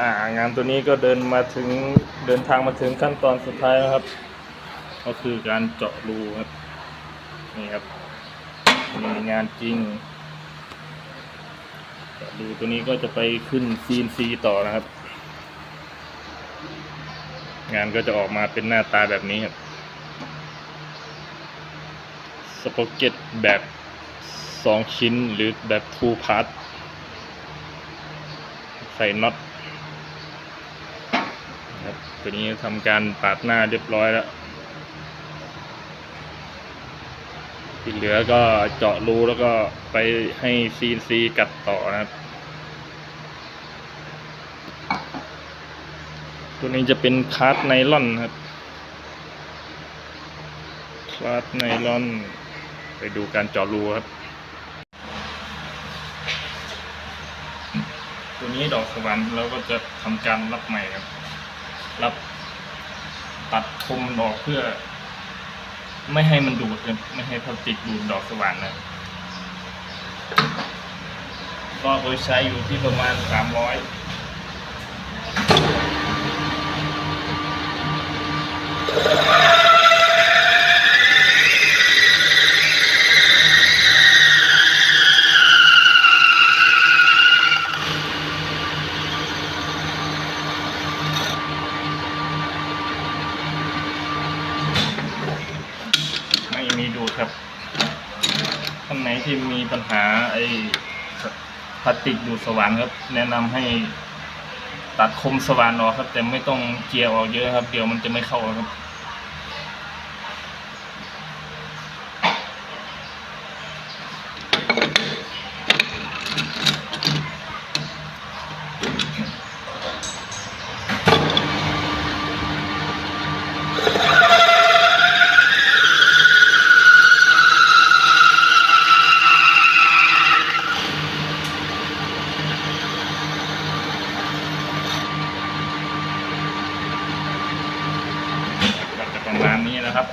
อ่างานตัวนี้ก็เดินมาถึงเดินทางมาถึงขั้นตอนสุดท้ายแล้วครับ ก็คือการเจาะรูครับนี่ครับมีงานจริงเจาะรูตัวนี้ก็จะไปขึ้น CNC ต่อนะครับ งานก็จะออกมาเป็นหน้าตาแบบนี้ครับสปอเก็ตแบบสองชิ้นหรือแบบ two part ใส่น็อต ครับตัวนี้ทำการปาดหน้าเรียบร้อยแล้ว ที่เหลือก็เจาะรูแล้วก็ไปให้ CNC กัดต่อนะครับ ตัวนี้จะเป็นคาร์ดไนลอนครับคาร์ดไนลอน ไปดูการเจาะรูครับตัวนี้ดอกสวรรค์เราก็จะทำการรับใหม่ครับ รับตัดคมมันออกเพื่อ ไม่ให้มันดูดไม่ให้พลาสติกดูดดอกสว่านนะก็โดยใช้อยู่ที่ประมาณสามร้อยไม่มีดูด ครับท่านไหนที่มีปัญหาไอ้พลาสติกดูดสว่านครับ แนะนำให้ตัดคมสว่านออกครับ แต่ไม่ต้องเจียออกเยอะครับ เดี๋ยวมันจะไม่เข้าครับ นะครับ